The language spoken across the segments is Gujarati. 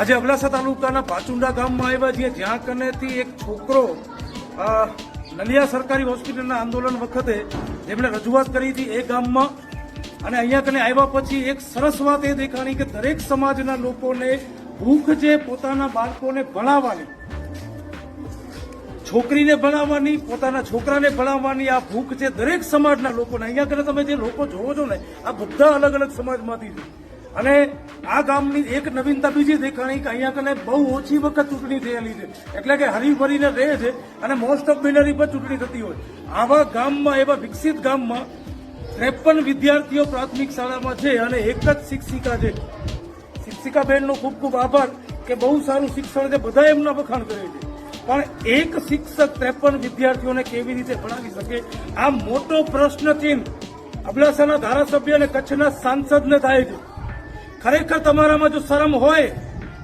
આજે અબડાસા તાલુકાના પાચુંડા ગામમાં આવ્યા છીએ, જ્યાં કનેથી એક છોકરો નલિયા સરકારી હોસ્પિટલના આંદોલન વખતે જેમણે રજૂઆત કરી હતી એ ગામમાં. અને અહીંયા કને આવ્યા પછી એક સરસ વાત એ દેખાણી કે દરેક સમાજના લોકોને ભૂખ જે પોતાના બાળકોને ભણાવવાની, છોકરીને ભણાવવાની, પોતાના છોકરાને ભણાવવાની, આ ભૂખ છે દરેક સમાજના લોકોને, અહીંયા કને તમે જે લોકો જોવો છો ને, આ બધા અલગ અલગ સમાજમાંથી છે. અને આ ગામની એક નવીનતા બીજી દેખાણી કે અહીંયા કને બહુ ઓછી વખત ચૂંટણી થયેલી છે. એટલે કે હરીફરીને રહે છે અને મોસ્ટ ઓફ બિનરી પર ચૂંટણી થતી હોય. આવા ગામમાં, એવા વિકસિત ગામમાં ત્રેપન વિદ્યાર્થીઓ પ્રાથમિક શાળામાં છે અને એક જ શિક્ષિકા છે. શિક્ષિકા બહેનનો ખૂબ ખૂબ આભાર કે બહુ સારું શિક્ષણ છે, બધા એમના વખાણ કરે છે. પણ એક શિક્ષક ત્રેપન વિદ્યાર્થીઓને કેવી રીતે ભણાવી શકે? આ મોટો પ્રશ્ન ચિહ્ન અબડાસાના ધારાસભ્ય અને કચ્છના સાંસદને થાય છે. ખરેખર તમારામાં જો શરમ હોય,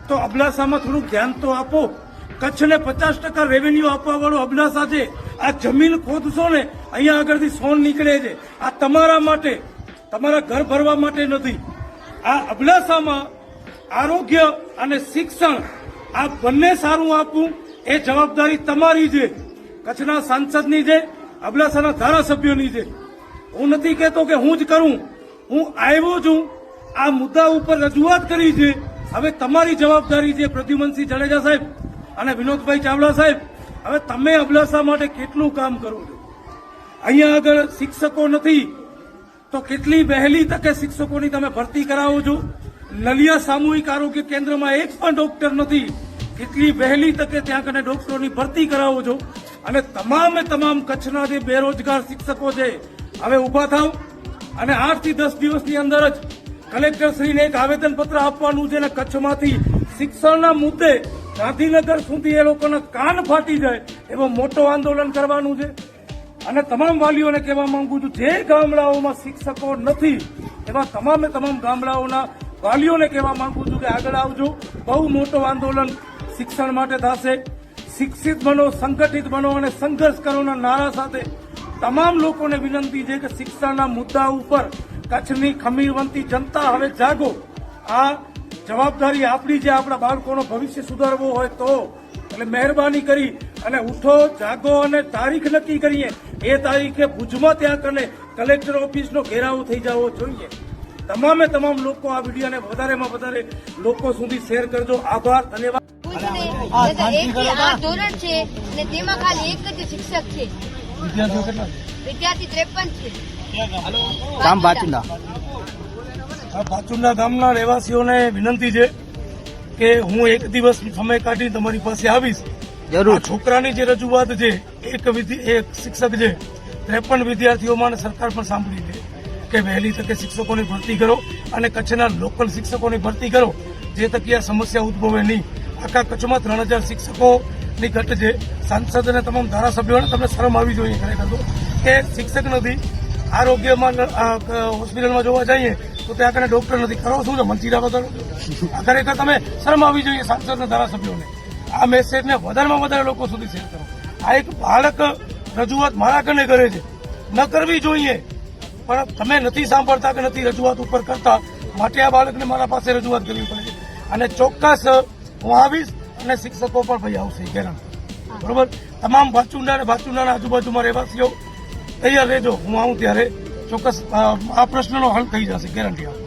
તો અબડાસામાં થોડું ધ્યાન તો આપો. કચ્છને પચાસ ટકા રેવન્યુ આપવા વાળું અબડાસા છે. આ જમીન ખોદશો ને, અહીંયા આગળથી સોન નીકળે છે. આ તમારા માટે, તમારા ઘર ભરવા માટે નથી. આ અબડાસામાં આરોગ્ય અને શિક્ષણ, આ બંને સારું આપવું એ જવાબદારી તમારી છે. કચ્છના સાંસદની છે અબડાસાના ધારાસભ્યોની છે. હું નથી કહેતો કે હું જ કરું. હું આવ્યો છું આ મુદ્દા ઉપર રજૂઆત કરી છે. હવે તમારી જવાબદારી છે પ્રદ્યુમનસિંહ જાડેજા સાહેબ અને વિનોદભાઈ ચાવડા સાહેબ. હવે તમે અબડાસા માટે કેટલું કામ કરો છો? અહીંયા આગળ શિક્ષકો નથી, તો કેટલી વહેલી તકે શિક્ષકોની તમે ભરતી કરાવો છો? નલિયા સામૂહિક આરોગ્ય કેન્દ્રમાં એક પણ ડોક્ટર નથી. કેટલી વહેલી તકે ત્યાં કને ડોક્ટરોની ભરતી કરાવો છો? અને તમામે તમામ કચ્છના જે બેરોજગાર શિક્ષકો છે, હવે ઊભા થાવ. અને આઠથી દસ દિવસની અંદર જ કલેક્ટર શ્રીને એક આવેદનપત્ર આપવાનું છે અને કચ્છમાંથી શિક્ષણના મુદ્દે ગાંધીનગર સુધી એ લોકોના કાન ફાટી જાય એવો મોટો આંદોલન કરવાનું છે. અને તમામ વાલીઓને કહેવા માંગુ છું, જે ગામડાઓમાં શિક્ષકો નથી, એવા તમામે તમામ ગામડાઓના વાલીઓને કહેવા માંગુ છું કે આગળ આવજો. બહુ મોટો આંદોલન શિક્ષણ માટે થશે. શિક્ષિત બનો, સંગઠિત બનો અને સંઘર્ષ કરોના નારા સાથે તમામ લોકોને વિનંતી છે કે શિક્ષણના મુદ્દા ઉપર કચ્છની ખમીરવંતી જનતા હવે જાગો. આ જવાબદારી આપણી જે આપણા બાળકોનો ભવિષ્ય સુધારવો હોય તો. એટલે મહેરબાની કરી અને ઉઠો જાગો અને તારીખ નક્કી કરીએ. એ તારીખે ભુજમાં ત્યાં કને કલેક્ટર ઓફિસનો ઘેરાવો થઈ જવો જોઈએ. તમામે તમામ લોકો આ વિડીયોને વધારેમાં વધારે લોકો સુધી શેર કરજો. આભાર ધન્યવાદ. ધોરણ છે અને તેમાં ખાલી એક જ શિક્ષક છે? વિદ્યાર્થી ત્રેપન છે. ગામ બાચુંડા. બાચુંડા ગામના રહેવાસીઓને વિનંતી છે કે હું એક દિવસ સમય કાઢી તમારી પાસે આવીશ. જરૂર. છોકરાની જે રજૂઆત છે એક વિધિ એક શિક્ષક છે ત્રેપન વિદ્યાર્થીઓમાં અને સરકાર પણ સાંભળી છે કે વહેલી તકે શિક્ષકોની ભરતી કરો અને કચ્છના લોકલ શિક્ષકોની ભરતી કરો. જે તકી આ સમસ્યા ઉદ્ભવે નહીં. આખા કચ્છમાં ત્રણ હજાર શિક્ષકોની ઘટ છે. સાંસદ અને તમામ ધારાસભ્યોને તમને શરમ આવી જોઈએ ખરેખર તો. કે શિક્ષક નથી આરોગ્યમાં હોસ્પિટલમાં જોવા જઈએ તો ત્યાં કને ડોક્ટર નથી. કરો શું છે મંચીરા વગર? ખરેખર તમે શરમ આવી જોઈએ સાંસદ અને ધારાસભ્યોને. આ મેસેજને વધારેમાં વધારે લોકો સુધી શેર કરો. આ એક બાળક રજૂઆત મારા કને કરે છે. ન કરવી જોઈએ. પણ તમે નથી સાંભળતા કે નથી રજૂઆત ઉપર કરતા માટે આ બાળકને મારા પાસે રજૂઆત કરવી પડે છે. અને ચોક્કસ હું આવીશ અને શિક્ષકો પણ ભાઈ આવશે ગેરંટી બરોબર? તમામ ભાચુંડા અને ભાચુંડાના આજુબાજુમાં રહેવાસીઓ તૈયાર રહેજો. હું આવું ત્યારે ચોક્કસ આ પ્રશ્નનો હલ થઈ જશે ગેરંટી આપું